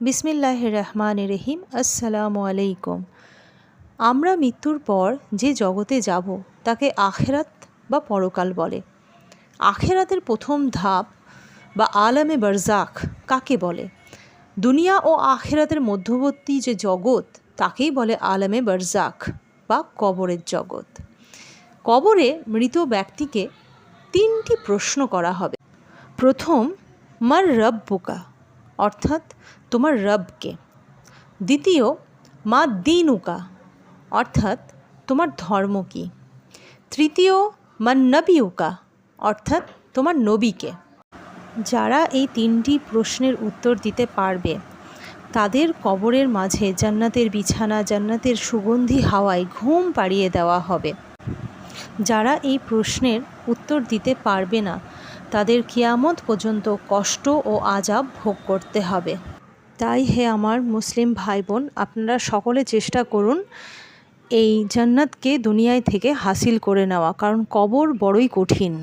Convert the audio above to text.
বিসমিল্লাহ রহমান রহিম, আসসালামু আলাইকুম। আমরা মৃত্যুর পর যে জগতে যাব, তাকে আখেরাত বা পরকাল বলে। আখেরাতের প্রথম ধাপ বা আলামে বারজাক কাকে বলে? দুনিয়া ও আখেরাতের মধ্যবর্তী যে জগৎ, তাকেই বলে আলামে বারজাক বা কবরের জগৎ। কবরে মৃত ব্যক্তিকে তিনটি প্রশ্ন করা হবে। প্রথম, মার রব্বুকা। অর্থাৎ তোমার রবকে। দ্বিতীয়, মা দিনুকা, অর্থাৎ তোমার ধর্ম কী। তৃতীয়, মা নবিউকা, অর্থাৎ তোমার নবীকে। যারা এই তিনটি প্রশ্নের উত্তর দিতে পারবে, তাদের কবরের মাঝে জান্নাতের বিছানা, জান্নাতের সুগন্ধি হাওয়ায় ঘুম পাড়িয়ে দেওয়া হবে। যারা এই প্রশ্নের উত্তর দিতে পারবে না, তাদের কিয়ামত পর্যন্ত কষ্ট ও আজাব ভোগ করতে হবে। তাই হে আমার মুসলিম ভাই বোন আপনারা সকলে চেষ্টা করুন এই জান্নাতকে দুনিয়ায় থেকে হাসিল করে নেওয়া, কারণ কবর বড়ই কঠিন।